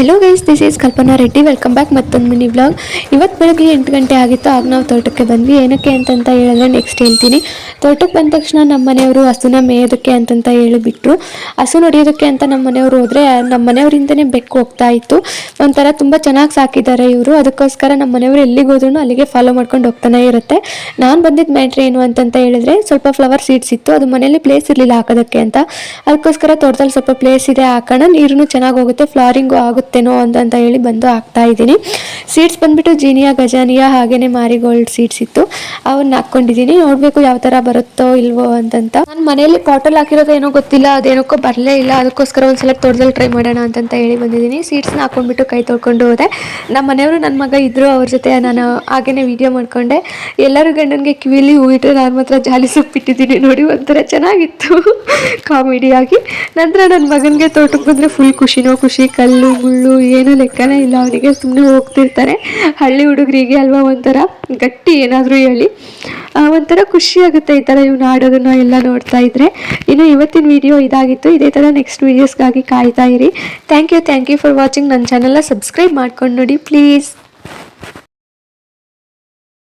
Hello guys this is Kalpana Reddy welcome back ಮತ್ತೊಂದು mini blog ಇವತ್ತು ಬೆಳಗ್ಗೆ ಎಂಟು ಗಂಟೆ ಆಗಿತ್ತು, ಆಗ ನಾವು ತೋಟಕ್ಕೆ ಬಂದ್ವಿ. ಏನಕ್ಕೆ ಅಂತಂತ ಹೇಳಿದ್ರೆ ನೆಕ್ಸ್ಟ್ ಹೇಳ್ತೀನಿ. ತೋಟಕ್ಕೆ ಬಂದ ತಕ್ಷಣ ನಮ್ಮ ಮನೆಯವರು ಹಸುನ ಮೇಯೋದಕ್ಕೆ ಅಂತಂತ ಹೇಳಿಬಿಟ್ರು ಹಸು ನೋಡಿಯೋದಕ್ಕೆ ಅಂತ ನಮ್ಮ ಮನೆಯವರು ಹೋದರೆ, ನಮ್ಮ ಮನೆಯವರಿಂದನೇ ಬೆಕ್ಕು ಹೋಗ್ತಾ ಇತ್ತು. ಒಂಥರ ತುಂಬ ಚೆನ್ನಾಗಿ ಸಾಕಿದ್ದಾರೆ ಇವರು. ಅದಕ್ಕೋಸ್ಕರ ನಮ್ಮ ಮನೆಯವರು ಎಲ್ಲಿಗೆ ಹೋದ್ರು ಅಲ್ಲಿಗೆ ಫಾಲೋ ಮಾಡ್ಕೊಂಡು ಹೋಗ್ತಾನೆ ಇರುತ್ತೆ. ನಾನು ಬಂದಿದ್ದ ಮ್ಯಾಟ್ರ್ ಏನು ಅಂತಂತ ಹೇಳಿದ್ರೆ, ಸ್ವಲ್ಪ ಫ್ಲವರ್ ಸೀಡ್ಸ್ ಇತ್ತು. ಅದು ಮನೇಲಿ ಪ್ಲೇಸ್ ಇರಲಿಲ್ಲ ಹಾಕೋದಕ್ಕೆ ಅಂತ. ಅದಕ್ಕೋಸ್ಕರ ತೋಟದಲ್ಲಿ ಸ್ವಲ್ಪ ಪ್ಲೇಸ್ ಇದೆ ಹಾಕೋಣ. ನೀರು ಚೆನ್ನಾಗಿ ಹೋಗುತ್ತೆ ಫ್ಲಾರಿಂಗು ಆಗುತ್ತೇನೋ ಅಂತ ಹೇಳಿ ಬಂದು ಹಾಕ್ತಾ ಇದ್ದೀನಿ. ಸೀಡ್ಸ್ ಬಂದ್ಬಿಟ್ಟು ಜೀನಿಯಾ, ಗಜಾನಿಯಾ ಹಾಗೇನೆ ಮಾರಿಗೋಲ್ಡ್ ಸೀಡ್ಸ್ ಇತ್ತು. ಅವನ್ನ ಹಾಕ್ಕೊಂಡಿದ್ದೀನಿ. ನೋಡಬೇಕು ಯಾವ ಥರ ಬರುತ್ತೋ ಇಲ್ವೋ ಅಂತಂತ. ನಾನು ಮನೆಯಲ್ಲಿ ಪಾಟಲ್ ಹಾಕಿರೋದು ಏನೋ ಗೊತ್ತಿಲ್ಲ, ಅದೇನಕ್ಕೋ ಬರಲೇ ಇಲ್ಲ, ಅದಕ್ಕೋಸ್ಕರ ಒಂದ್ಸಲ ತೋಟದಲ್ಲಿ ಟ್ರೈ ಮಾಡೋಣ ಅಂತಂತ ಹೇಳಿ ಬಂದಿದ್ದೀನಿ. ಸೀಡ್ಸ್ನ ಹಾಕೊಂಡ್ಬಿಟ್ಟು ಕೈ ತೊಳ್ಕೊಂಡು ಹೋದೆ. ನಮ್ಮ ಮನೆಯವರು ನನ್ನ ಮಗ ಇದ್ದರು ಅವ್ರ ಜೊತೆ ನಾನು ಹಾಗೇನೆ ವಿಡಿಯೋ ಮಾಡ್ಕೊಂಡೆ. ಎಲ್ಲರೂ ಗಂಡನಿಗೆ ಕಿವಿಲಿ ಹೂವಿಟ್ಟು ನಾನು ಮಾತ್ರ ಜಾಲಿ ಸೊಪ್ಪಿಟ್ಟಿದ್ದೀನಿ ನೋಡಿ, ಒಂಥರ ಚೆನ್ನಾಗಿತ್ತು. ಕಾಮಿಡಿಯಾಗಿ ನಂತರ ನನ್ನ ಮಗನಿಗೆ ತೋಟಕ್ಕೆ ಬಂದರೆ ಫುಲ್ ಖುಷಿನೋ ಖುಷಿ, ಕಲ್ಲು ಏನೂ ಲೆಕ್ಕನೇ ಇಲ್ಲ. ಅವರಿಗೆ ಸುಮ್ಮನೆ ಹೋಗ್ತಿರ್ತಾರೆ. ಹಳ್ಳಿ ಹುಡುಗರಿಗೆ ಅಲ್ವಾ ಒಂಥರ ಗಟ್ಟಿ ಏನಾದರೂ ಹೇಳಿ. ಒಂಥರ ಖುಷಿ ಆಗುತ್ತೆ ಈ ಥರ ಇವ್ನು ಆಡೋದನ್ನ ಎಲ್ಲ ನೋಡ್ತಾ ಇದ್ರೆ. ಇನ್ನು ಇವತ್ತಿನ ವಿಡಿಯೋ ಇದಾಗಿತ್ತು. ಇದೇ ಥರ ನೆಕ್ಸ್ಟ್ ವೀಡಿಯೋಸ್ಗಾಗಿ ಕಾಯ್ತಾ ಇರಿ. Thank you thank you for watching ನನ್ನ ಚಾನಲ್ನ ಸಬ್ಸ್ಕ್ರೈಬ್ ಮಾಡ್ಕೊಂಡು ನೋಡಿ ಪ್ಲೀಸ್